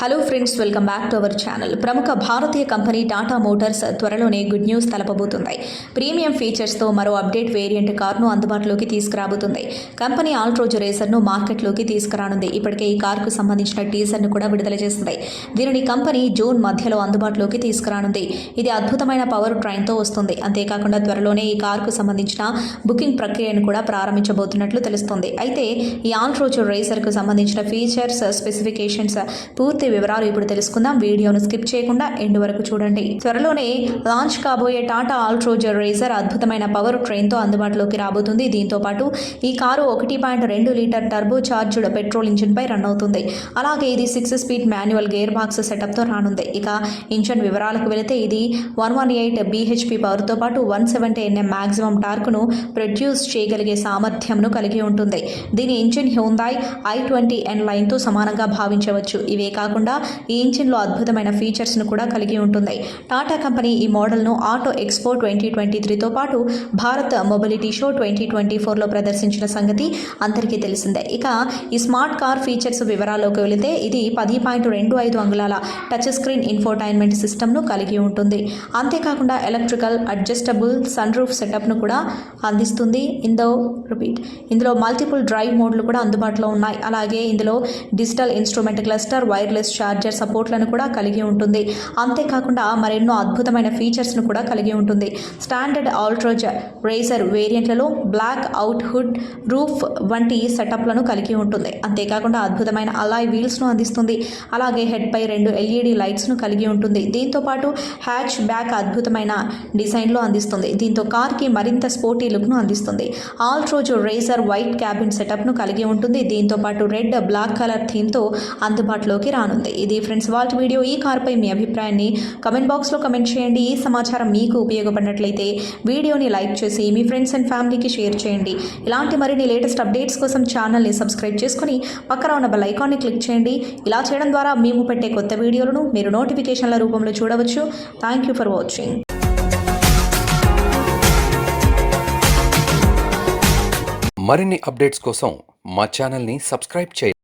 Hello friends welcome back to our channel ప్రముఖ భారతీయ company Tata Motors త్వరలోనే గుడ్ న్యూస్ తలపబోతుంది. ప్రీమియం ఫీచర్స్తో మరో అప్డేట్ వేరియంట్ కార్ను అందుబాటులోకి తీసుకురాబోతుంది. కంపెనీ ఆల్ట్రోజ్ రేసర్ను మార్కెట్లోకి తీసుకురానుంది. ఇప్పటికే ఈ కార్కు సంబంధించిన టీజర్ను కూడా విడుదల చేసింది. దీనిని కంపెనీ జూన్ మధ్యలో అందుబాటులోకి తీసుకురానుంది. ఇది అద్భుతమైన పవర్ ట్రైన్తో వస్తుంది. అంతేకాకుండా త్వరలోనే ఈ కార్కు సంబంధించిన బుకింగ్ ప్రక్రియను కూడా ప్రారంభించబోతున్నట్లు తెలుస్తుంది. అయితే ఈ ఆల్ట్రోజ్ రేసర్కు సంబంధించిన ఫీచర్స్ స్పెసిఫికేషన్స్ పూర్తి వివరాలు ఇప్పుడు తెలుసుకుందాం. వీడియోను స్కిప్ చేయకుండా ఎండ్ వరకు చూడండి. త్వరలోనే లాంచ్ కాబోయే టాటా ఆల్ట్రోజర్ రేసర్ అద్భుతమైన పవర్ ట్రైన్తో అందుబాటులోకి రాబోతుంది. దీంతో పాటు ఈ కారు ఒకటి పాయింట్ రెండు లీటర్ టర్బో చార్జ్డ్ పెట్రోల్ ఇంజిన్పై రన్ అవుతుంది. అలాగే ఇది six speed manual gear box సెటప్తో రానుంది. ఇక ఇంజన్ వివరాలకు వెళితే ఇది వన్ వన్ ఎయిట్ బీహెచ్పి పవర్తో పాటు వన్ సెవెంటీ ఎన్ఎం మ్యాక్సిమం టార్క్ను ప్రొడ్యూస్ చేయగలిగే సామర్థ్యంను కలిగి ఉంటుంది. దీని engine Hyundai I twenty N లైన్తో సమానంగా భావించవచ్చు. ఇవే కాకుండా ఈ ఇంజిన్లో అద్భుతమైన ఫీచర్స్ను కూడా కలిగి ఉంటుంది. టాటా కంపెనీ ఈ మోడల్ను ఆటో ఎక్స్పో ట్వంటీ ట్వంటీ త్రీతో పాటు Bharat mobility show twenty twenty ఫోర్లో ప్రదర్శించిన సంగతి అందరికీ తెలిసిందే. ఇక ఈ స్మార్ట్ కార్ ఫీచర్స్ వివరాల్లోకి వెళితే ఇది పది పాయింట్ రెండు ఐదు అంగుళాల టచ్ స్క్రీన్ ఇన్ఫోటైన్మెంట్ సిస్టమ్ను కలిగి ఉంటుంది. అంతేకాకుండా ఎలక్ట్రికల్ అడ్జస్టబుల్ సన్ రూఫ్ సెటప్ను కూడా అందిస్తుంది. ఇందో రిపీట్. ఇందులో మల్టిపుల్ డ్రైవ్ మోడ్లు కూడా అందుబాటులో ఉన్నాయి. అలాగే ఇందులో digital instrument cluster wireless charger సపోర్ట్లను కూడా కలిగి ఉంటుంది. అంతేకాకుండా మరెన్నో అద్భుతమైన ఫీచర్స్ను కూడా కలిగి ఉంటుంది. స్టాండర్డ్ ఆల్ట్రోజ్ రేజర్ వేరియంట్లలో బ్లాక్ అవుట్ హుడ్ రూఫ్ వంటి సెటప్లను కలిగి ఉంటుంది. అంతేకాకుండా అద్భుతమైన అలాయ్ వీల్స్ను అందిస్తుంది. అలాగే హెడ్పై రెండు ఎల్ఈడి లైట్స్ను కలిగి ఉంటుంది. దీంతో పాటు హ్యాచ్ బ్యాక్ అద్భుతమైన డిజైన్లో అందిస్తుంది. దీంతో కార్కి మరింత స్పోర్టీ లుక్ను అందిస్తుంది. ఆల్ట్రోజ్ రేజర్ వైట్ క్యాబిన్ సెటప్ను కలిగి ఉంటుంది. దీంతో పాటు రెడ్ బ్లాక్ కలర్ థీమ్తో అందుబాటులోకి రాను రానుంది ఇది ఫ్రెండ్స్ వాల్ట్ వీడియో. ఈ కార్పై మీ అభిప్రాయాన్ని కమెంట్ బాక్స్లో కమెంట్ చేయండి. ఈ సమాచారం మీకు ఉపయోగపడినట్లయితే వీడియోని లైక్ చేసి మీ ఫ్రెండ్స్ అండ్ ఫ్యామిలీకి షేర్ చేయండి. ఇలాంటి మరిన్ని లేటెస్ట్ అప్డేట్స్ కోసం ఛానల్ని సబ్స్క్రైబ్ చేసుకుని పక్కన ఉన్న బెల్ ఐకాన్ని క్లిక్ చేయండి. ఇలా చేయడం ద్వారా మేము పెట్టే కొత్త వీడియోలను మీరు నోటిఫికేషన్ల రూపంలో చూడవచ్చు. Thank you for watching. మరిన్ని అప్డేట్స్ కోసం మా ఛానల్ని సబ్స్క్రైబ్ చేయండి.